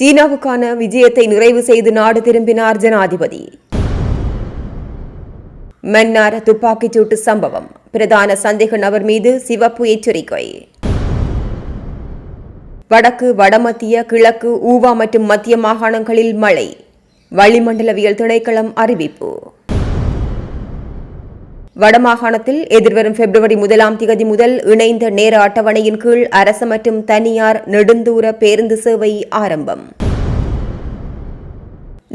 சீனாவுக்கான விஜயத்தை நிறைவு செய்து நாடு திரும்பினார் ஜனாதிபதி. மன்னார் துப்பாக்கிச்சூட்டு சம்பவம். பிரதான சந்தேக நபர் மீது சிவப்பு எச்சரிக்கை. வடக்கு வடமத்திய கிழக்கு ஊவா மற்றும் மத்திய மாகாணங்களில் மழை. வளிமண்டலவியல் திணைக்களம் அறிவிப்பு. வடமாகாணத்தில் எதிர்வரும் பிப்ரவரி முதலாம் திகதி முதல் இணைந்த நேர அட்டவணையின் கீழ் அரசு மற்றும் தனியார் நெடுந்தூர பேருந்து சேவை ஆரம்பம்.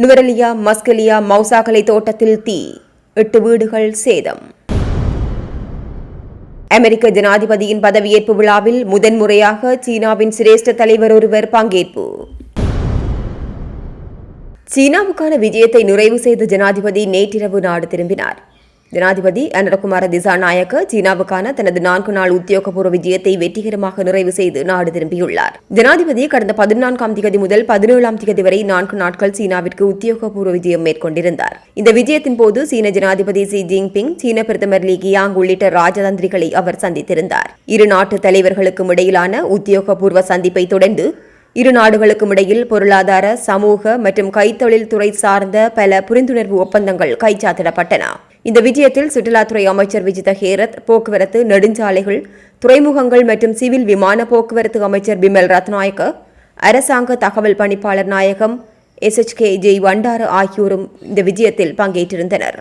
நுவரலியா மஸ்கலியா மௌசாகலை தோட்டத்தில் தீ எட்டு வீடுகள் சேதம். அமெரிக்க ஜனாதிபதியின் பதவியேற்பு விழாவில் முதன்முறையாக சீனாவின் சிரேஷ்ட தலைவர் ஒருவர் பங்கேற்பு. சீனாவுக்கான விஜயத்தை நிறைவு செய்த ஜனாதிபதி நேற்றிரவு நாடு திரும்பினார். ஜனாதிபதி அனுரகுமார திசாநாயக்க சீனாவுக்கான தனது நான்கு நாள் உத்தியோகபூர்வ விஜயத்தை வெற்றிகரமாக நிறைவு செய்து நாடு திரும்பியுள்ளார். ஜனாதிபதி கடந்த பதினான்காம் திகதி முதல் பதினேழாம் திகதி வரை நான்கு நாட்கள் சீனாவிற்கு உத்தியோகபூர்வ விஜயம் மேற்கொண்டிருந்தார். இந்த விஜயத்தின் போது சீன ஜனாதிபதி ஷி ஜின்பிங் சீன பிரதமர் லீ கியாங் உள்ளிட்ட ராஜதந்திரிகளை அவர் சந்தித்திருந்தார். இரு நாட்டு தலைவர்களுக்கும் இடையிலான உத்தியோகபூர்வ சந்திப்பை தொடர்ந்து இரு நாடுகளுக்கும் இடையில் பொருளாதார சமூக மற்றும் கைத்தொழில் துறை சார்ந்த பல புரிந்துணர்வு ஒப்பந்தங்கள் கைச்சாத்திடப்பட்டன. இந்த விஜயத்தில் சுற்றுலாத்துறை அமைச்சர் விஜித ஹேரத் போக்குவரத்து நெடுஞ்சாலைகள் துறைமுகங்கள் மற்றும் சிவில் விமான போக்குவரத்து அமைச்சர் பிமல் ரத்நாயக்க அரசாங்க தகவல் பணிப்பாளர் நாயகம் எஸ்எச்கே ஜெய் வண்டார ஆகியோரும் இந்த விஜயத்தில் பங்கேற்றிருந்தனர்.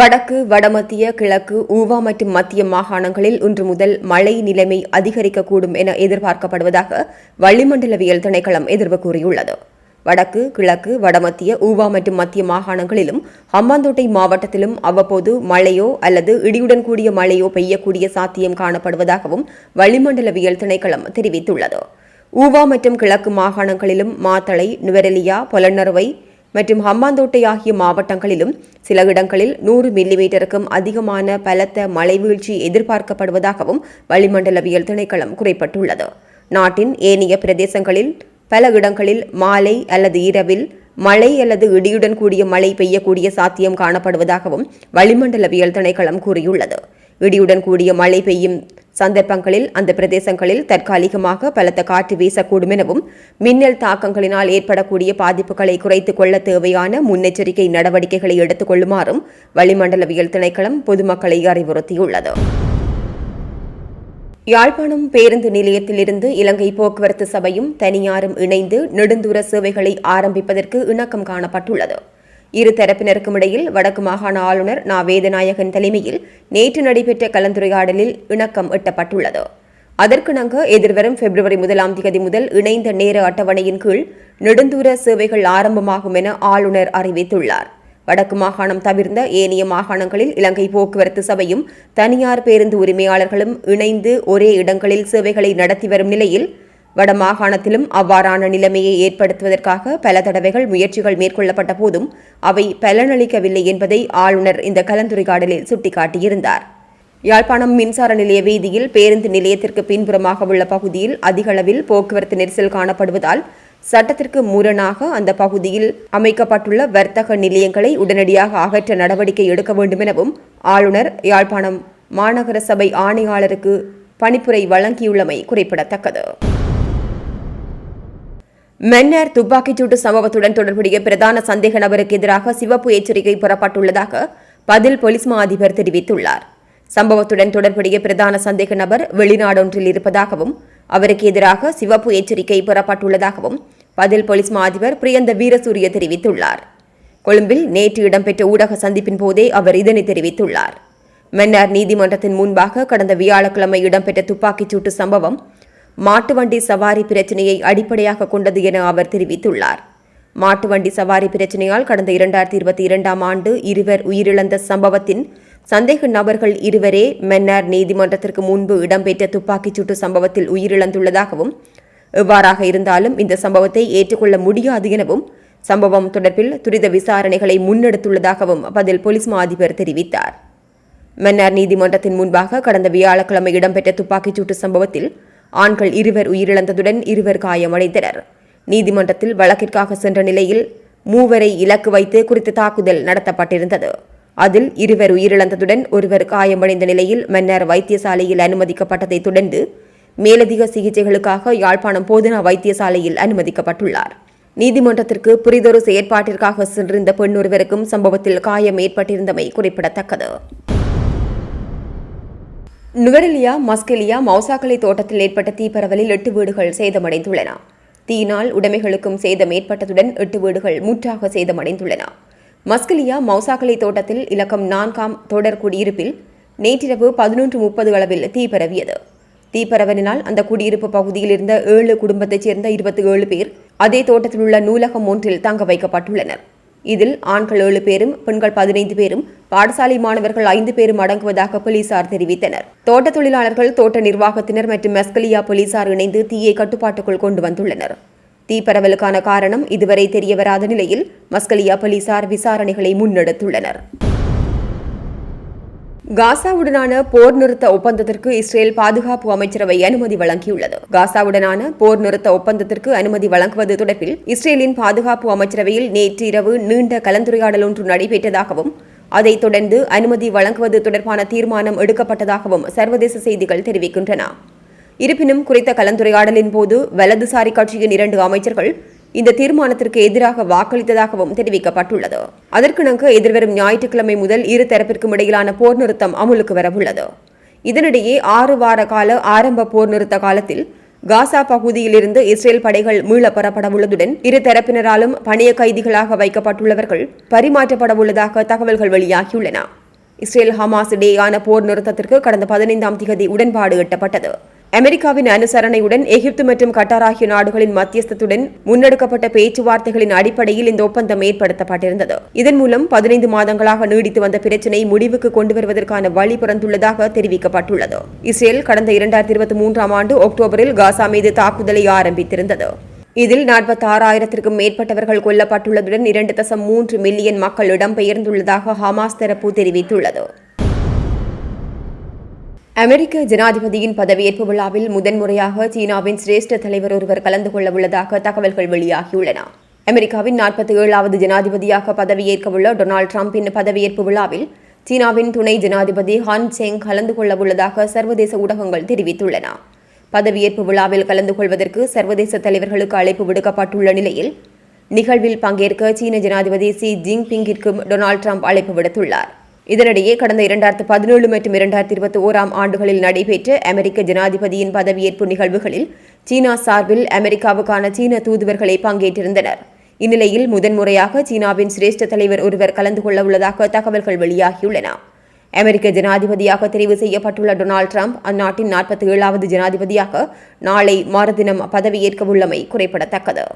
வடக்கு வடமத்திய கிழக்கு ஊவா மற்றும் மத்திய மாகாணங்களில் இன்று முதல் மழை நிலைமை அதிகரிக்கக்கூடும் என எதிர்பார்க்கப்படுவதாக வளிமண்டலவியல் திணைக்களம் எதிர்வு கூறியுள்ளது. வடக்கு கிழக்கு வடமத்திய ஊவா மற்றும் மத்திய மாகாணங்களிலும் ஹம்பாந்தோட்டை மாவட்டத்திலும் அவ்வப்போது மழையோ அல்லது இடியுடன் கூடிய மழையோ பெய்யக்கூடிய சாத்தியம் காணப்படுவதாகவும் வளிமண்டலவியல் திணைக்களம் தெரிவித்துள்ளது. ஊவா மற்றும் கிழக்கு மாகாணங்களிலும் மாத்தளை நுவரெலியா பொலன்னறுவை மற்றும் ஹம்பாந்தோட்டை ஆகிய மாவட்டங்களிலும் சில இடங்களில் நூறு மில்லிமீட்டருக்கும் அதிகமான பலத்த மழை வீழ்ச்சி எதிர்பார்க்கப்படுவதாகவும் வளிமண்டலவியல் திணைக்களம் குறிப்பிட்டுள்ளது. நாட்டின் ஏனைய பிரதேசங்களில் பல இடங்களில் மாலை அல்லது இரவில் மழை அல்லது இடியுடன் கூடிய மழை பெய்யக்கூடிய சாத்தியம் காணப்படுவதாகவும் வளிமண்டலவியல் திணைக்களம் கூறியுள்ளது. இடியுடன் கூடிய மழை பெய்யும் சந்தர்ப்பங்களில் அந்த பிரதேசங்களில் தற்காலிகமாக பலத்த காற்று வீசக்கூடும் எனவும் மின்னல் தாக்கங்களினால் ஏற்படக்கூடிய பாதிப்புகளை குறைத்துக் கொள்ள தேவையான முன்னெச்சரிக்கை நடவடிக்கைகளை எடுத்துக் கொள்ளுமாறும் வளிமண்டலவியல் திணைக்களம் பொதுமக்களை அறிவுறுத்தியுள்ளது. யாழ்ப்பாணம் பேருந்து நிலையத்திலிருந்து இலங்கை போக்குவரத்து சபையும் தனியாரும் இணைந்து நெடுந்தூர சேவைகளை ஆரம்பிப்பதற்கு இணக்கம் காணப்பட்டுள்ளது. இரு தரப்பினருக்கும் இடையில் வடக்கு மாகாண ஆளுநர் நா. வேதநாயகன் தலைமையில் நேற்று நடைபெற்ற கலந்துரையாடலில் இணக்கம் எட்டப்பட்டுள்ளது. அதற்கிணங்க எதிர்வரும் பிப்ரவரி முதலாம் தேதி முதல் இணைந்த நேர அட்டவணையின் கீழ் நெடுந்தூர சேவைகள் ஆரம்பமாகும் என ஆளுநர் அறிவித்துள்ளார். வடக்கு மாகாணம் தவிர்ந்த ஏனைய மாகாணங்களில் இலங்கை போக்குவரத்து சபையும் தனியார் பேருந்து உரிமையாளர்களும் இணைந்து ஒரே இடங்களில் சேவைகளை நடத்தி வரும் நிலையில் வடமாகாணத்திலும் அவ்வாறான நிலைமையை ஏற்படுத்துவதற்காக பல தடவைகள் முயற்சிகள் மேற்கொள்ளப்பட்ட போதும் அவை பலனளிக்கவில்லை என்பதை ஆளுநர் இந்த கலந்துரையாடலில் சுட்டிக்காட்டியிருந்தார். யாழ்ப்பாணம் மின்சார நிலைய வீதியில் பேருந்து நிலையத்திற்கு பின்புறமாக உள்ள பகுதியில் அதிகளவில் போக்குவரத்து நெரிசல் காணப்படுவதால் சட்டத்திற்கு முரணாக அந்த பகுதியில் அமைக்கப்பட்டுள்ள வர்த்தக நிலையங்களை உடனடியாக அகற்ற நடவடிக்கை எடுக்க வேண்டும் எனவும் ஆளுநர் யாழ்ப்பாணம் மாநகர சபை ஆணையாளருக்கு பணிப்புரை வழங்கியுள்ளமை குறிப்பிடத்தக்கது. மென்னர் துப்பாக்கிச்சூட்டு சம்பவத்துடன் தொடர்புடைய பிரதான சந்தேக நபருக்கு எதிராக சிவப்பு எச்சரிக்கை பெறப்பட்டுள்ளதாக பதில் போலீஸ் மா அதிபர் தெரிவித்துள்ளார். சம்பவத்துடன் தொடர்புடைய பிரதான சந்தேக நபர் வெளிநாடொன்றில் இருப்பதாகவும் அவருக்கு எதிராக சிவப்பு எச்சரிக்கை பெறப்பட்டுள்ளதாகவும் பதில் போலீஸ் மா அதிபர் பிரியந்த வீரசூரிய தெரிவித்துள்ளார். கொழும்பில் நேற்று இடம்பெற்ற ஊடக சந்திப்பின் போதே அவர் இதனை தெரிவித்துள்ளார். மன்னார் நீதிமன்றத்தின் முன்பாக கடந்த வியாழக்கிழமை இடம்பெற்ற துப்பாக்கிச் சூட்டு சம்பவம் மாட்டு வண்டி சவாரி பிரச்சினையை அடிப்படையாக கொண்டது என அவர் தெரிவித்துள்ளார். மாட்டு வண்டி சவாரி பிரச்சினையால் கடந்த இரண்டாயிரத்தி இருபத்தி இரண்டாம் ஆண்டு இருவர் உயிரிழந்த சம்பவத்தின் சந்தேக நபர்கள் இருவரே மன்னார் நீதிமன்றத்திற்கு முன்பு இடம்பெற்ற துப்பாக்கிச்சூட்டு சம்பவத்தில் உயிரிழந்துள்ளதாகவும் எவ்வாறாக இருந்தாலும் இந்த சம்பவத்தை ஏற்றுக்கொள்ள முடியாது எனவும் சம்பவம் தொடர்பில் துரித விசாரணைகளை முன்னெடுத்துள்ளதாகவும் பதில் போலீஸ் மா அதிபர் தெரிவித்தார். மன்னார் நீதிமன்றத்தின் முன்பாக கடந்த வியாழக்கிழமை இடம்பெற்ற துப்பாக்கிச்சூட்டு சம்பவத்தில் ஆண்கள் இருவர் உயிரிழந்ததுடன் இருவர் காயமடைந்தனர். நீதிமன்றத்தில் வழக்கிற்காக சென்ற நிலையில் மூவரை இலக்கு வைத்து குறித்த தாக்குதல் நடத்தப்பட்டிருந்தது. அதில் இருவர் உயிரிழந்ததுடன் ஒருவர் காயமடைந்த நிலையில் மன்னார் வைத்தியசாலையில் அனுமதிக்கப்பட்டதைத் தொடர்ந்து மேலதிக சிகிச்சைகளுக்காக யாழ்ப்பாணம் போதனா வைத்தியசாலையில் அனுமதிக்கப்பட்டுள்ளார். நீதிமன்றத்திற்கு புரிதொரு செயற்பாட்டிற்காக சென்றிருந்த பெண் ஒருவருக்கும் சம்பவத்தில் காயம் ஏற்பட்டிருந்தமை குறிப்பிடத்தக்கது. நுவரெலியா மஸ்கெலியா மௌசாக்கலை தோட்டத்தில் ஏற்பட்ட தீப்பரவலில் எட்டு வீடுகள் சேதமடைந்துள்ளன. தீயினால் உடைமைகளுக்கும் சேதம் ஏற்பட்டதுடன் எட்டு வீடுகள் முற்றாக சேதமடைந்துள்ளன. மஸ்கலியா மௌசாக்கலை தோட்டத்தில் இலக்கம் நான்காம் தொடர் குடியிருப்பில் நேற்றிரவு பதினொன்று முப்பது அளவில் தீ பரவியது. தீப்பரவலினால் அந்த குடியிருப்பு பகுதியில் இருந்த ஏழு குடும்பத்தைச் சேர்ந்த இருபத்தி ஏழு பேர் அதே தோட்டத்தில் உள்ள நூலகம் ஒன்றில் தங்க வைக்கப்பட்டுள்ளனர். இதில் ஆண்கள் ஏழு பேரும் பெண்கள் பதினைந்து பேரும் பாடசாலை மாணவர்கள் ஐந்து பேரும் அடங்குவதாக போலீசார் தெரிவித்தனர். தோட்ட தொழிலாளர்கள் தோட்ட நிர்வாகத்தினர் மற்றும் மெஸ்கலியா போலீசார் இணைந்து தீயை கட்டுப்பாட்டுக்குள் கொண்டு வந்துள்ளனர். தீப்பரவலுக்கான காரணம் இதுவரை தெரியவராத நிலையில் மஸ்கலியா போலீசார் விசாரணைகளை முன்னெடுத்துள்ளனர். காசாவுடனான போர் நிறுத்த ஒப்பந்தத்திற்கு இஸ்ரேல் பாதுகாப்பு அமைச்சரவை அனுமதி வழங்கியுள்ளது. காசாவுடனான போர் நிறுத்த ஒப்பந்தத்திற்கு அனுமதி வழங்குவது தொடர்பில் இஸ்ரேலின் பாதுகாப்பு அமைச்சரவையில் நேற்று இரவு நீண்ட கலந்துரையாடல் ஒன்று நடைபெற்றதாகவும் அதைத் தொடர்ந்து அனுமதி வழங்குவது தொடர்பான தீர்மானம் எடுக்கப்பட்டதாகவும் சர்வதேச செய்திகள் தெரிவிக்கின்றன. இருப்பினும் குறித்த கலந்துரையாடலின் போது வலதுசாரி கட்சியின் இரண்டு அமைச்சர்கள் இந்த தீர்மானத்திற்கு எதிராக வாக்களித்ததாகவும் தெரிவிக்கப்பட்டுள்ளது. அதற்கிணங்க எதிர்வரும் ஞாயிற்றுக்கிழமை முதல் இரு தரப்பிற்கும் இடையிலான போர் நிறுத்தம் அமுலுக்கு வரவுள்ளது. இதனிடையே ஆறு வார கால ஆரம்ப போர் நிறுத்த காலத்தில் காசா பகுதியிலிருந்து இஸ்ரேல் படைகள் மீள பெறப்படவுள்ளதுடன் இரு தரப்பினராலும் பணிய கைதிகளாக வைக்கப்பட்டுள்ளவர்கள் பரிமாற்றப்படவுள்ளதாக தகவல்கள் வெளியாகியுள்ளன. இஸ்ரேல் ஹமாஸ் இடையேயான போர் நிறுத்தத்திற்கு கடந்த பதினைந்தாம் திகதி உடன்பாடு எட்டப்பட்டது. அமெரிக்காவின் அனுசரணையுடன் எகிப்து மற்றும் கட்டார் ஆகிய நாடுகளின் மத்தியஸ்தத்துடன் முன்னெடுக்கப்பட்ட பேச்சுவார்த்தைகளின் அடிப்படையில் இந்த ஒப்பந்தம் ஏற்படுத்தப்பட்டிருந்தது. இதன் மூலம் பதினைந்து மாதங்களாக நீடித்து வந்த பிரச்சினை முடிவுக்கு கொண்டு வருவதற்கான வழி பிறந்துள்ளதாக தெரிவிக்கப்பட்டுள்ளது. இஸ்ரேல் கடந்த இரண்டாயிரத்தி இருபத்தி மூன்றாம் ஆண்டு அக்டோபரில் காசா மீது தாக்குதலை ஆரம்பித்திருந்தது. இதில் நாற்பத்தி ஆறாயிரத்திற்கும் மேற்பட்டவர்கள் கொல்லப்பட்டுள்ளதுடன் இரண்டு தசம் மூன்று மில்லியன் மக்கள் இடம்பெயர்ந்துள்ளதாக ஹமாஸ் தரப்பு தெரிவித்துள்ளது. அமெரிக்க ஜனாதிபதியின் பதவியேற்பு விழாவில் முதன்முறையாக சீனாவின் சிரேஷ்ட தலைவர் ஒருவர் கலந்து கொள்ள உள்ளதாக தகவல்கள் வெளியாகியுள்ளன. அமெரிக்காவின் நாற்பத்தி ஏழாவது ஜனாதிபதியாக பதவியேற்கவுள்ள டொனால்டு டிரம்பின் பதவியேற்பு விழாவில் சீனாவின் துணை ஜனாதிபதி ஹான் செங் கலந்து கொள்ள உள்ளதாக சர்வதேச ஊடகங்கள் தெரிவித்துள்ளன. பதவியேற்பு விழாவில் கலந்து கொள்வதற்கு சர்வதேச தலைவர்களுக்கு அழைப்பு விடுக்கப்பட்டுள்ள நிலையில் நிகழ்வில் பங்கேற்க சீன ஜனாதிபதி சி ஜின்பிங்கிற்கும் டொனால்டு டிரம்ப் அழைப்பு விடுத்துள்ளார். இதனிடையே கடந்த இரண்டாயிரத்து பதினேழு மற்றும் இரண்டாயிரத்தி இருபத்தி ஓராம் ஆண்டுகளில் நடைபெற்ற அமெரிக்க ஜனாதிபதியின் பதவியேற்பு நிகழ்வுகளில் சீனா சார்பில் அமெரிக்காவுக்கான சீன தூதுவர்களை பங்கேற்றிருந்தனர். இந்நிலையில் முதன்முறையாக சீனாவின் சிரேஷ்ட தலைவர் ஒருவர் கலந்து கொள்ள உள்ளதாக தகவல்கள் வெளியாகியுள்ளன. அமெரிக்க ஜனாதிபதியாக தெரிவு செய்யப்பட்டுள்ள டொனால்டு டிரம்ப் அந்நாட்டின் நாற்பத்தி ஏழாவது ஜனாதிபதியாக நாளை மறுதினம் பதவியேற்கவுள்ளமை குறிப்பிடத்தக்கது.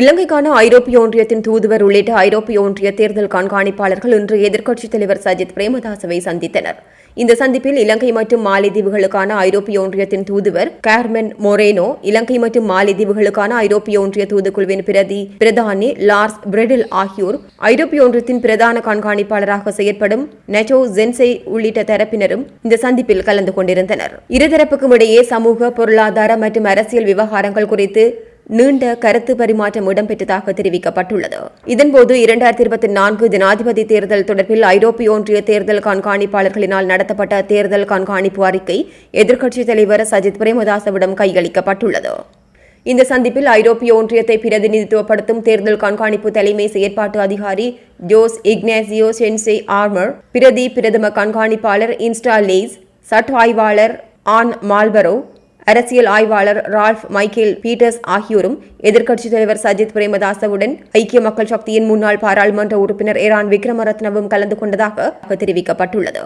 இலங்கைக்கான ஐரோப்பிய ஒன்றியத்தின் தூதுவர் உள்ளிட்ட ஐரோப்பிய ஒன்றிய தேர்தல் கண்காணிப்பாளர்கள் இன்று எதிர்க்கட்சித் தலைவர் சஜித் பிரேமதாசவை சந்தித்தனர். இந்த சந்திப்பில் இலங்கை மற்றும் மாலைதீவுகளுக்கான ஐரோப்பிய ஒன்றியத்தின் தூதுவர் கேர்மென் மொரேனோ இலங்கை மற்றும் மாலைதீவுகளுக்கான ஐரோப்பிய ஒன்றிய தூதுக்குழுவின் பிரதி பிரதானி லார்ஸ் பிரெடில் ஆகியோர் ஐரோப்பிய ஒன்றியத்தின் பிரதான கண்காணிப்பாளராக செயற்படும் நெட்டோ ஜென்சே உள்ளிட்ட தரப்பினரும் இந்த சந்திப்பில் கலந்து கொண்டிருந்தனர். இருதரப்புக்கும் இடையே சமூக பொருளாதார மற்றும் அரசியல் விவகாரங்கள் குறித்து நீண்ட கருத்து பரிமாற்றம் இடம்பெற்றதாக தெரிவிக்கப்பட்டுள்ளது. இதன்போது இரண்டாயிரத்தி இருபத்தி நான்கு ஜனாதிபதி தேர்தல் தொடர்பில் ஐரோப்பிய ஒன்றிய தேர்தல் கண்காணிப்பாளர்களினால் நடத்தப்பட்ட தேர்தல் கண்காணிப்பு அறிக்கை எதிர்க்கட்சித் தலைவர் சஜித் பிரேமதாசவிடம் கையளிக்கப்பட்டுள்ளது. இந்த சந்திப்பில் ஐரோப்பிய ஒன்றியத்தை பிரதிநிதித்துவப்படுத்தும் தேர்தல் கண்காணிப்பு தலைமை செயற்பாட்டு அதிகாரி ஜோஸ் இக்னேசியோ சென்சே ஆர்மர் பிரதி பிரதம கண்காணிப்பாளர் இன்ஸ்டா லேஸ் சட்ட ஆய்வாளர் ஆன் மால்பரோ அரசியல் ஆய்வாளர் ரால்ஃப் மைக்கேல் பீட்டர்ஸ் ஆகியோரும் எதிர்க்கட்சித் தலைவர் சஜித் பிரேமதாசவுடன் ஐக்கிய மக்கள் சக்தியின் முன்னாள் பாராளுமன்ற உறுப்பினர் ஏரான் விக்ரமரத்னவும் கலந்து கொண்டதாக தெரிவிக்கப்பட்டுள்ளது.